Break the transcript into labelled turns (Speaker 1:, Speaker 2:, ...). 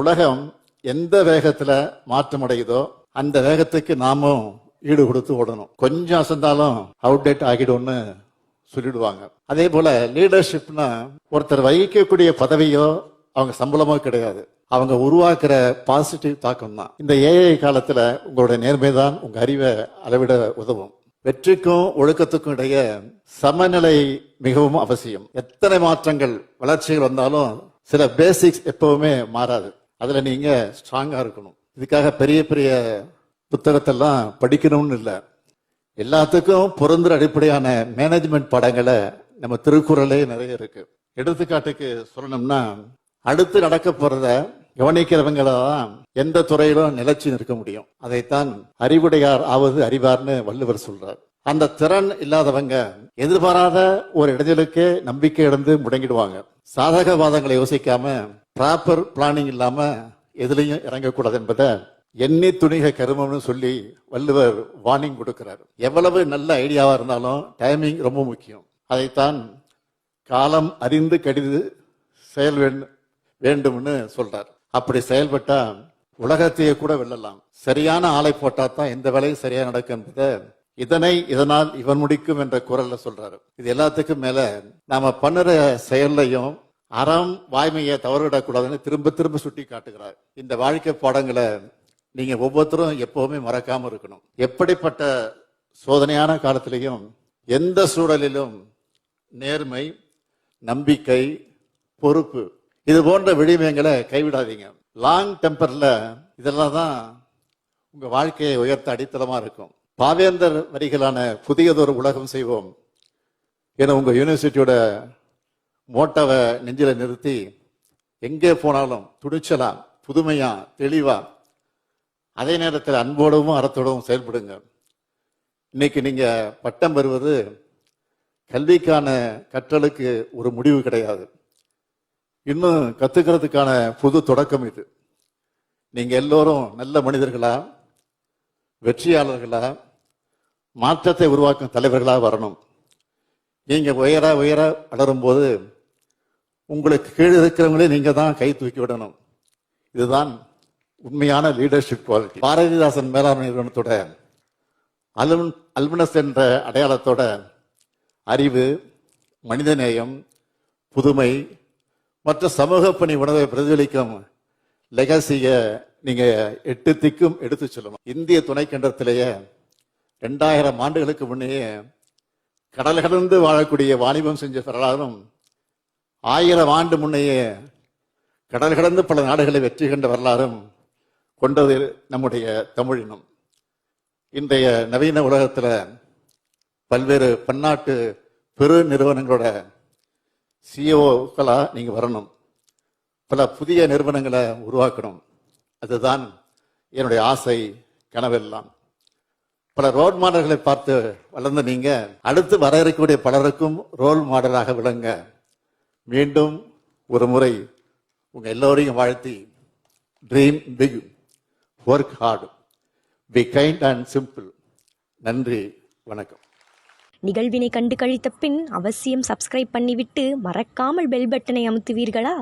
Speaker 1: உலகம் எந்த வேகத்துல மாற்றம் அடையுதோ அந்த வேகத்துக்கு நாமும் ஈடு கொடுத்து ஓடணும். கொஞ்சம் அசந்தாலும் அவுடேட் ஆகிடும்னு சொல்லிடுவாங்க. அதே போல லீடர்ஷிப்னா ஒருத்தர் வகிக்கக்கூடிய பதவியோ அவங்க சம்பளமோ கிடையாது. அவங்க உருவாக்குற பாசிட்டிவ் தாக்கம் தான். இந்த ஏஐ காலத்துல உங்களுடைய நேர்மை தான் உங்க அறிவை அளவிட உதவும். வெற்றிக்கும் ஒழுக்கத்துக்கும் இடையே சமநிலை மிகவும் அவசியம். எத்தனை மாற்றங்கள் வளர்ச்சிகள் வந்தாலும் சில பேசிக்ஸ் எப்பவுமே மாறாது. அதில் நீங்கள் ஸ்ட்ராங்காக இருக்கணும். இதுக்காக பெரிய பெரிய புத்தகத்தெல்லாம் படிக்கணும்னு இல்லை. எல்லாத்துக்கும் பொருந்துற அடிப்படையான மேனேஜ்மெண்ட் படங்களை நம்ம திருக்குறளே நிறைய இருக்கு. எடுத்துக்காட்டுக்கு சொல்லணும்னா அடுத்து நடக்க போறத கவனிக்கிறவங்கள எந்த துறையிலும் நிலைச்சு நிற்க முடியும். அதைத்தான் அறிவுடையார் ஆவது அறிவார்னு வள்ளுவர் சொல்றார். அந்த திறன் இல்லாதவங்க எதிர்பாராத ஒரு இடைஞ்சலுக்கே நம்பிக்கை இழந்து முடங்கிடுவாங்க. சாதக வாதங்களை யோசிக்காம ப்ராப்பர் பிளானிங் இல்லாம எதுலையும் இறங்கக்கூடாது என்பதை எண்ணி துணிக கருமம்னு சொல்லி வள்ளுவர் வார்னிங் கொடுக்கிறார். எவ்வளவு நல்ல ஐடியாவா இருந்தாலும் டைமிங் ரொம்ப முக்கியம். அதைத்தான் காலம் அறிந்து கடிது செயல் வேண்டும்னு சொல்றார். அப்படி செயல்பட்டா உலகத்தையே கூட வெல்லலாம். சரியான ஆளை போட்டா தான் எந்த வேலையும் சரியா நடக்கும் என்பதை இதனை இதனால் இவன் முடிக்கும் என்ற குரல்ல சொல்றாரு. இது எல்லாத்துக்கும் மேல நாம பண்ணுற செயல்லையும் அறம் வாய்மையை தவறுவிடக்கூடாதுன்னு திரும்ப திரும்ப சுட்டி காட்டுகிறார். இந்த வாழ்க்கை பாடங்களை நீங்க ஒவ்வொருத்தரும் எப்பவுமே மறக்காம இருக்கணும். எப்படிப்பட்ட சோதனையான காலத்திலையும் எந்த சூழலிலும் நேர்மை நம்பிக்கை பொறுப்பு இது போன்ற விழிமயங்களை கைவிடாதீங்க. லாங் டெம்பர்ல இதெல்லாம் தான் உங்க வாழ்க்கையை உயர்த்த அடித்தளமா இருக்கும். பாவேந்தர் வரிகளான புதியதொரு உலகம் செய்வோம் என உங்க யூனிவர்சிட்டியோட மோட்டாவை நெஞ்சில நிறுத்தி எங்கே போனாலும் துணிச்சலா புதுமையா தெளிவா அதே நேரத்தில் அன்போடவும் அறத்தோடவும் செயல்படுங்க. இன்னைக்கு நீங்க பட்டம் பெறுவது கல்விக்கான கற்றலுக்கு ஒரு முடிவு கிடையாது. இன்னும் கத்துக்கிறதுக்கான புது தொடக்கம் இது. நீங்க எல்லோரும் நல்ல மனிதர்களா வெற்றியாளர்களா மாற்றத்தை உருவாக்கும் தலைவர்களா வரணும். நீங்க உயர உயர வளரும்போது உங்களுக்கு கீழே இருக்கிறவங்களே நீங்க தான் கை தூக்கி விடணும். இதுதான் உண்மையான லீடர்ஷிப் குவாலிட்டி பாரதிதாசன் மேலாண்மை நிறுவனத்தோட அலுமின் அல்மினஸ் என்ற அடையாளத்தோட அறிவு மனிதநேயம் புதுமை மற்ற சமூக பணி உணவை பிரதிபலிக்கும் லெகசிய நீங்க எட்டு திக்கும் எடுத்து சொல்லணும். இந்திய துணைக்கண்டத்திலேயே ரெண்டாயிரம் ஆண்டுகளுக்கு முன்னே கடல் கடந்து வாழக்கூடிய வாணிபம் செஞ்ச பிரலாதம் ஆயிரம் ஆண்டு முன்னையே கடல் கடந்து பல நாடுகளை வெற்றி கண்ட வரலாறும் கொண்டது நம்முடைய தமிழினம் இன்றைய நவீன உலகத்தில் பல்வேறு பன்னாட்டு பெரு நிறுவனங்களோட சிஓக்களாக நீங்கள் வரணும். பல புதிய நிறுவனங்களை உருவாக்கணும். அதுதான் என்னுடைய ஆசை கனவெல்லாம். பல ரோல் மாடல்களை பார்த்து வளர்ந்த நீங்கள் அடுத்து வர இருக்கக்கூடிய பலருக்கும் ரோல் மாடலாக விளங்க மீண்டும் ஒரு முறை உங்கள் எல்லோரையும் வாழ்த்தி dream big work hard be kind and simple நன்றி வணக்கம்.
Speaker 2: நிகழ்வினை கண்டு கழித்த பின் அவசியம் சப்ஸ்கிரைப் பண்ணிவிட்டு மறக்காமல் பெல் பட்டனை அமுத்துவீர்களா?